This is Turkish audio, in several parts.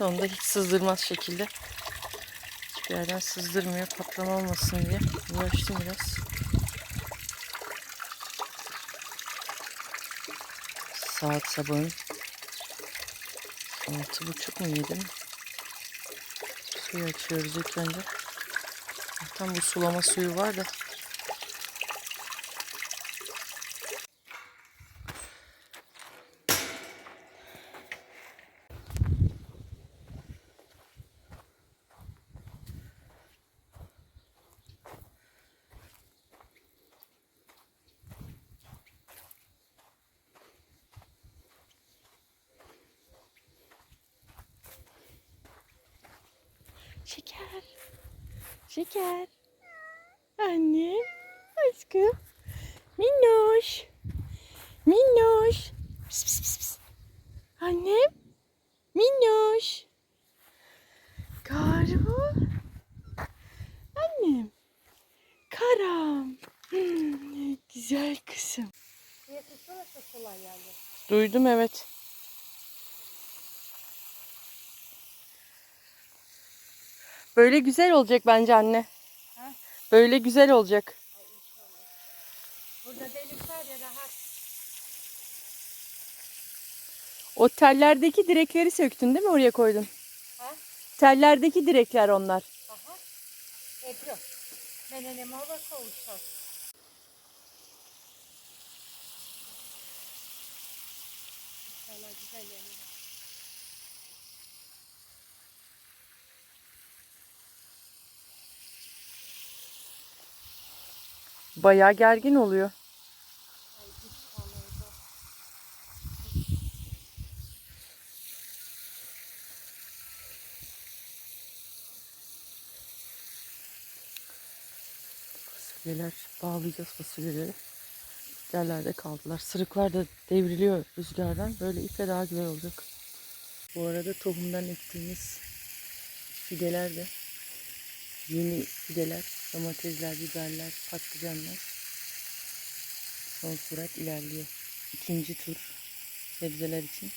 Neyse onu da hiç sızdırmaz şekilde. Hiçbir yerden sızdırmıyor patlama olmasın diye. Uğraştım biraz. Saat sabahın altı buçuk mu yedi mi? Suyu açıyoruz ilk önce. Tam bu sulama suyu var da. Şeker. Şeker. Annem. Aşkım. Minnoş. Minnoş. Pis pis pis pis. Annem. Minnoş. Karu. Annem. Karam. Hmm, güzel kızım. Duydum evet. Böyle güzel olacak bence anne. Ha? Böyle güzel olacak. Burada delik var ya rahat. O tellerdeki direkleri söktün değil mi oraya koydun? Ha? Tellerdeki direkler onlar. Aha. Ebru. Ben elime hava kavuşar. Bayağı gergin oluyor. Fasulyeler bağlayacağız fasulyeleri. Yerlerde kaldılar. Sırıklar da devriliyor rüzgardan. Böyle ipe daha güzel olacak. Bu arada tohumdan ektiğimiz fideler de yeni fideler, domatesler, biberler, patlıcanlar son sürat ilerliyor. İkinci tur sebzeler için.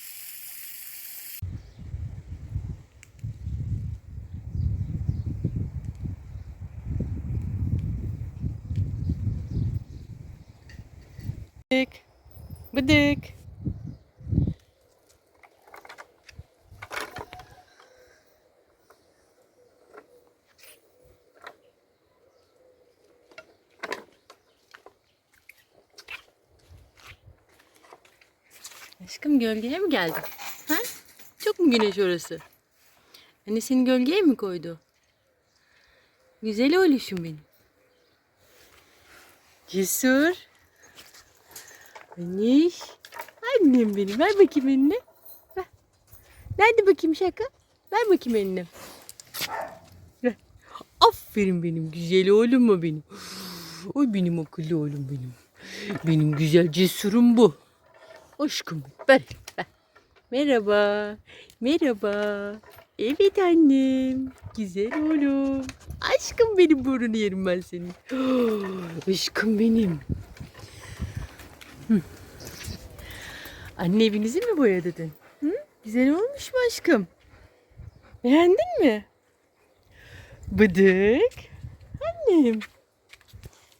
Bıdık. Bıdık. Aşkım gölgeye mi geldin? Ha? Çok mu güneş orası? Anne seni gölgeye mi koydu? Güzel oğluşum benim. Cesur. Aniş. Annem benim. Ver bakayım eline. Ver. Nerede bakayım şaka? Ver bakayım eline. Ver. Aferin benim güzel oğlum mu benim. Oy benim akıllı oğlum benim. Benim güzel cesurum bu. Aşkım ver. ver. Merhaba. Merhaba. Evet annem. Güzel oğlum. Aşkım benim burnunu yerim ben senin. Aşkım benim. Anne evinizi mi boyadın? Hı? Güzel olmuş mu aşkım? Beğendin mi? Bıdık. Annem.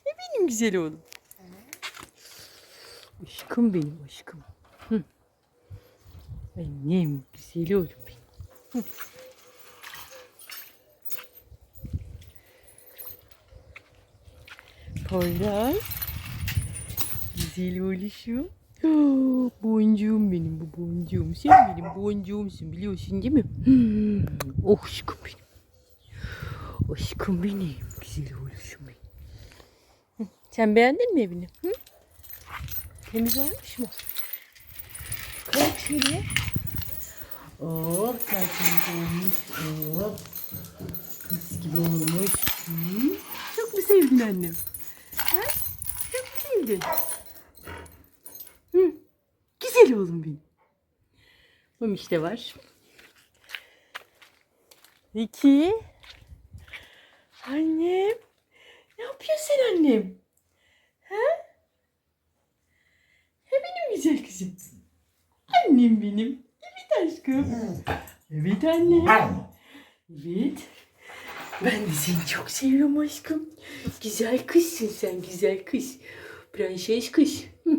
E benim güzel oğlum. Aşkım benim aşkım. Hı. Annem güzel oğlum benim. Hı. Poyraz. Güzel oğluşum. Oh, boncuğum benim bu boncuğum. Sen benim boncuğumsun biliyorsun değil mi? Oh aşkım benim. Aşkım benim. Güzel oğluşum benim. Sen beğendin mi evini? Hı? Temiz olmuş mu? Kalk şuraya. Oh tertemiz olmuş. Oh. Kız gibi olmuş. Hı? Çok mu sevdin annem? Ha? Çok mu sevdin? Hı. Güzel oğlum benim. Bu işte var. İki. Annem. Ne yapıyorsun annem? Ha? Ha benim güzel kızım. Annem benim. Evet aşkım. Evet anne. Evet. Ben de seni çok seviyorum aşkım. Güzel kızsın sen güzel kız. Prenses kız. Hı.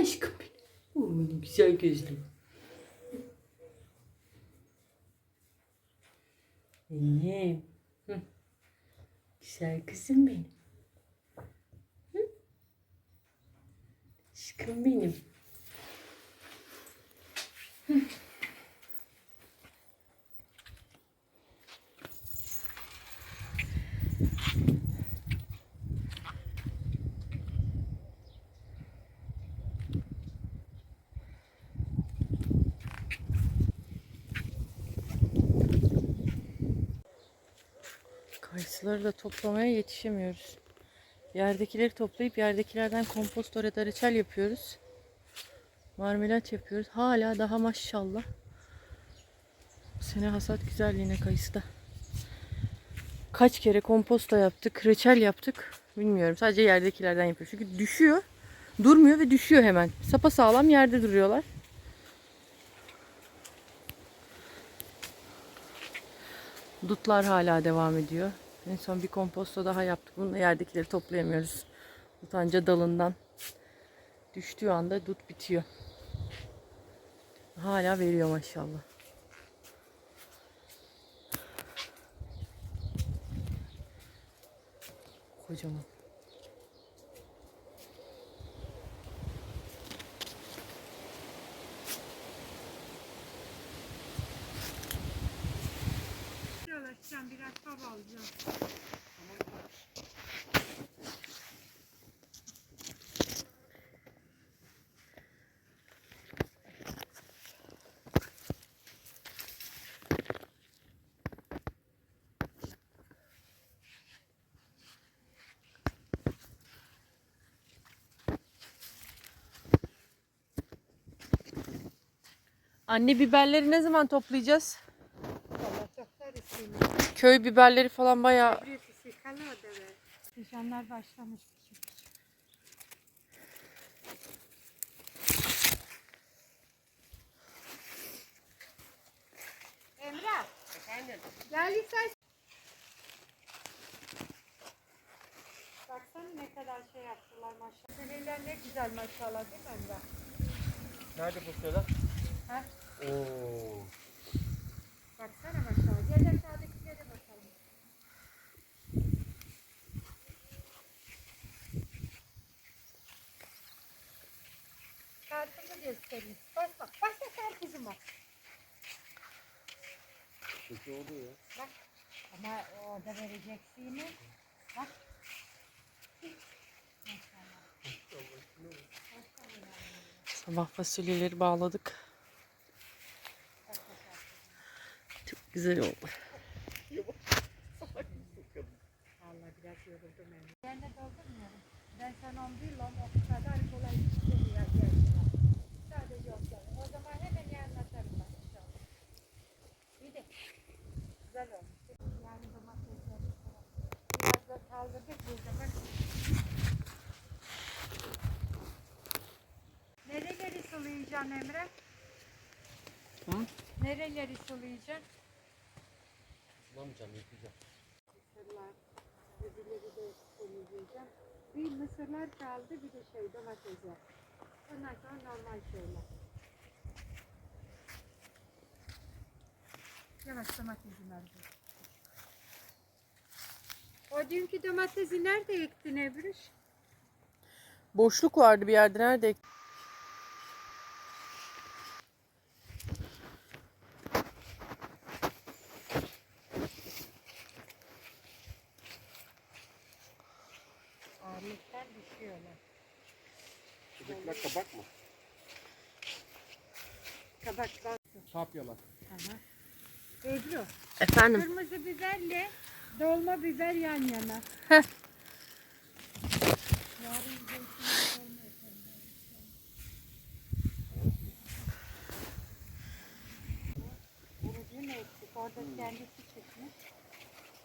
Aşkım benim. Oo, benim güzel gözlüm. Hı. Güzel kızım benim. Aşkım benim. Kayısıları da toplamaya yetişemiyoruz. Yerdekileri toplayıp yerdekilerden kompost orada reçel yapıyoruz. Marmelat yapıyoruz. Hala daha maşallah. Bu sene hasat güzel yine kayısıda. Kaç kere komposta yaptık, reçel yaptık. Bilmiyorum. Sadece yerdekilerden yapıyoruz. Çünkü düşüyor. Durmuyor ve düşüyor hemen. Sapa sağlam yerde duruyorlar. Dutlar hala devam ediyor. En son bir komposto daha yaptık. Bunu da yerdekileri toplayamıyoruz. Utanca dalından düştüğü anda dut bitiyor. Hala veriyor maşallah. Kocaman. Anne biberleri ne zaman toplayacağız? Köy biberleri falan bayağı. Sıçanlar başlamış. Emrah. Efendim. Gel ister. Baksana ne kadar şey yaptılar maşallah. Seninler ne güzel maşallah değil mi Emrah? Nerede bu? Ha? Oo. Baksana maşallah. Gel aşağıdakilere bakalım. Karpuzu göstereyim. Bak bak. Başla karpuzuma. Kötü oldu ya. Bak. Ama orada vereceksini. Bak. sabah fasulyeleri bağladık. Çok güzel oldu. Vallahi biraz yoruldum Emre. Ben de doldurmuyorum. Ben sana on değil on o kadar kolay bir şey yapıyorum. Sadece yok yani. O zaman hemen yarın atarım ben inşallah. İyi de güzel olmuş. Yani domatesleri falan. Biraz da kaldırdık burada bak. Nereleri sulayacaksın Emre? Hı? Nereleri sulayacaksın? Bulamayacağım, yıkayacağım. Mısırlar, öbürleri de söyleyeceğim. Bir mısırlar kaldı bir de şey domatesler. Ondan sonra normal şeyler. Yavaş domatesi nerede? O dünkü domatesi nerede ektin Ebruş? Boşluk vardı bir yerde. Nerede? ek- Ağırlıktan düşüyorlar. Şuradakiler kabak mı? Kabaklar. Papyalar. Aha. Ebru, Efendim. kırmızı biberle dolma biber yan yana. Heh. Orada kendisi çıkmış.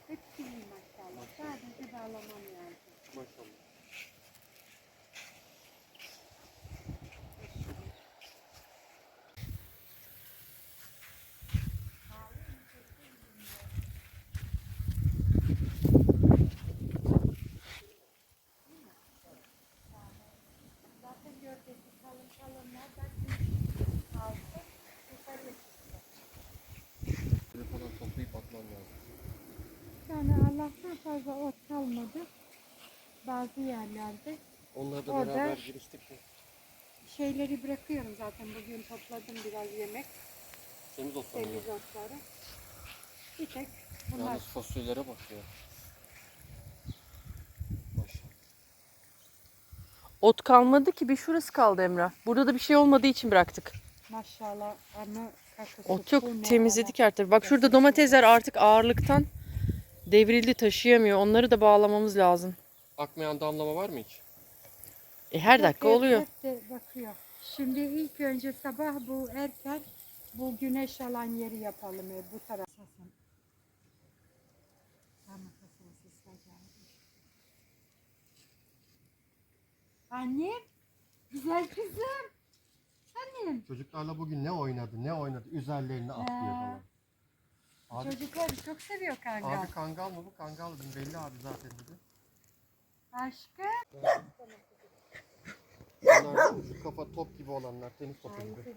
Hepsi iyi maşallah. Sadece bağlamam lazım. Maşallah. Bakman lazım. Yani Allah'tan fazla ot kalmadı. Bazı yerlerde. Onları da Orada- beraber giriştik mi? Şeyleri bırakıyorum zaten. Bugün topladım biraz yemek. Temiz otlanıyor. Temiz otları. Bir tek bunlar. Yalnız fasulyelere bak ya. Ot kalmadı ki bir şurası kaldı Emrah. Burada da bir şey olmadığı için bıraktık. Maşallah. Ot çok temizledik her tarafı. Bak şurada domatesler artık ağırlıktan devrildi taşıyamıyor. Onları da bağlamamız lazım. Akmayan damlama var mı hiç? E her dakika oluyor. hep de bakıyor. Şimdi ilk önce sabah bu erken bu güneş alan yeri yapalım e, bu taraf. Annem, güzel kızım. Annem. Çocuklarla bugün ne oynadı ne oynadı üzerlerine atlıyor falan. Abi, Çocuklar çok seviyor kangal. abi kangal mı bu kangal mı belli abi zaten dedi. Aşkım. Bunlar şu kafa top gibi olanlar tenis topu gibi.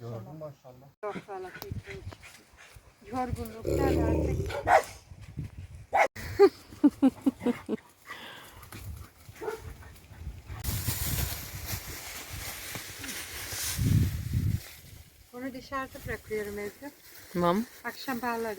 Gördün maşallah. Çok valla Yorgunluktan artık. Dışarıda bırakıyorum evde. Tamam. Akşam bağlarım.